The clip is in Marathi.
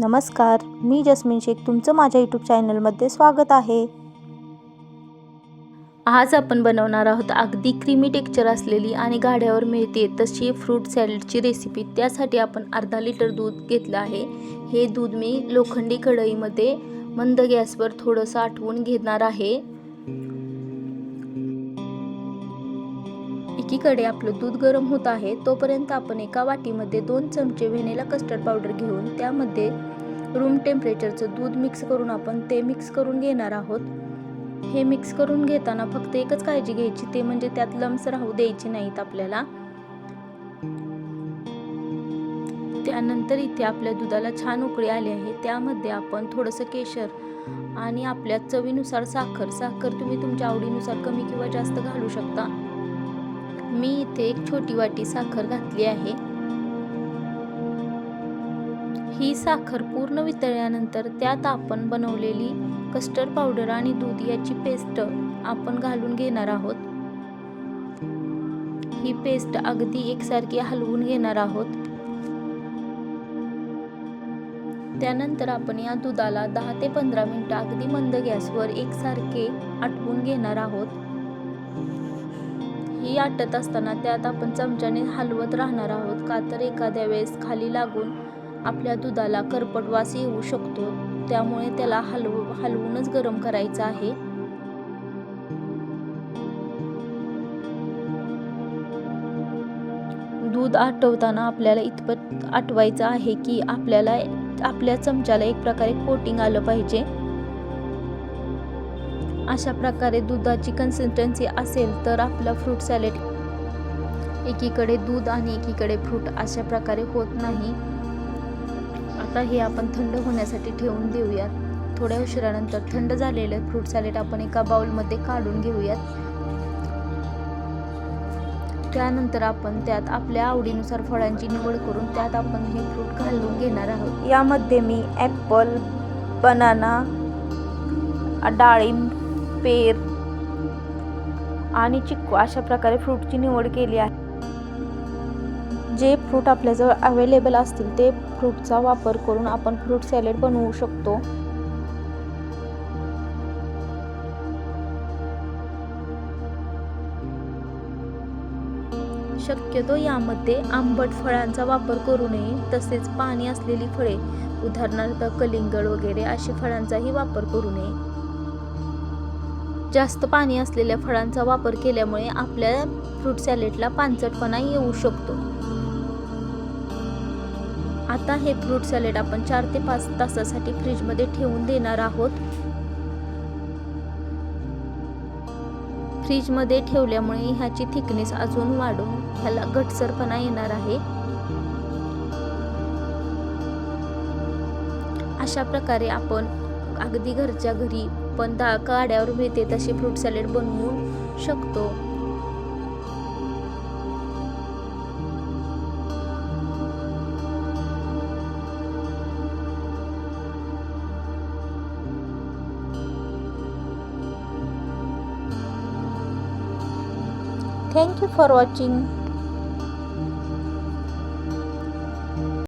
नमस्कार मी जस्मिन शेख तुमचं माझ्या यूट्यूब चॅनलमध्ये स्वागत आहे. आज आपण बनवणार आहोत अगदी क्रीमी टेक्चर असलेली आणि गाड्यावर मिळते तशी फ्रूट सॅलडची रेसिपी त्यासाठी आपण अर्धा लिटर दूध घेतलं आहे. हे दूध मी लोखंडी कढईमध्ये मंद गॅसवर थोडंसं आटवून घेणार आहे. एकीकडे आपलं दूध गरम होत आहे तोपर्यंत आपण एका वाटीमध्ये दोन चमचे व्हेनेला कस्टर्ड पावडर घेऊन त्यामध्ये रूम टेम्परेचरचं दूध मिक्स करून आपण ते मिक्स करून घेणार आहोत. हे मिक्स करून घेताना फक्त एकच काळजी घ्यायची ते म्हणजे त्यात लम्स राहू द्यायचे नाहीत आपल्याला. त्यानंतर इथे आपल्या दुधाला छान उकळी आली आहे त्यामध्ये आपण थोडंसं केशर आणि आपल्या चवीनुसार साखर. साखर तुम्ही तुमच्या आवडीनुसार कमी किंवा जास्त घालू शकता. मी इथे एक छोटी वाटी साखर घातली आहे. ही साखर पूर्ण वितळल्यानंतर त्यात आपण बनवलेली कस्टर्ड पावडर आणि दूध याची पेस्ट आपण घालून घेणार आहोत. ही पेस्ट अगदी एकसारखी हलवून घेणार आहोत. त्यानंतर आपण या दुधाला दहा ते पंधरा मिनिटं अगदी मंद गॅसवर एकसारखे आटवून घेणार आहोत. ही आटत असताना त्यात आपण चमच्याने हलवत राहणार आहोत. का तर एखाद्या वेळेस खाली लागून आपल्या दुधाला करपट वास येऊ शकतो. त्यामुळे त्याला हलवू हलवूनच गरम करायचं आहे. दूध आटवताना आपल्याला इतपत आटवायचं आहे की आपल्याला आपल्या चमच्याला एक प्रकारे कोटिंग आलं पाहिजे. अशा प्रकारे दुधाची कन्सिस्टन्सी असेल तर आपला फ्रूट सॅलेड एकीकडे दूध आणि एकीकडे फ्रूट अशा प्रकारे होत नाही. आता हे आपण थंड होण्यासाठी ठेवून देऊयात. थोड्या उशिरानंतर थंड झालेलं फ्रूट सॅलेड आपण एका बाउलमध्ये काढून घेऊयात. त्यानंतर आपण त्यात आपल्या आवडीनुसार फळांची निवड करून त्यात आपण हे फ्रूट घालून घेणार आहोत. यामध्ये मी ॲपल बनाना डाळिंब पेर. आणि चिक्कू अशा प्रकारे फ्रूटची निवड केली आहे. जे फ्रूट आपल्याजवळ अवेलेबल असतील ते फ्रूटचा वापर करून आपण फ्रूट सॅलेड बनवू शकतो. शक्यतो यामध्ये आंबट फळांचा वापर करू नये तसेच पाणी असलेली फळे उदाहरणार्थ कलिंगड वगैरे अशी फळांचाही वापर करू नये. जास्त पाणी असलेल्या फळांचा वापर केल्यामुळे आपल्या फ्रूट सॅलेडला पानचटपणा येऊ शकतो. आता हे फ्रूट सॅलेड आपण चार ते पाच तासासाठी फ्रीजमध्ये ठेवून देणार आहोत. फ्रीजमध्ये ठेवल्यामुळे ह्याची थिकनेस अजून वाढून ह्याला घटसरपणा येणार आहे. अशा प्रकारे आपण अगदी घरच्या घरी आपण दा काड्यावर मिळते तसे फ्रूट सॅलेड बनवू शकतो थँक्यू फॉर वॉचिंग.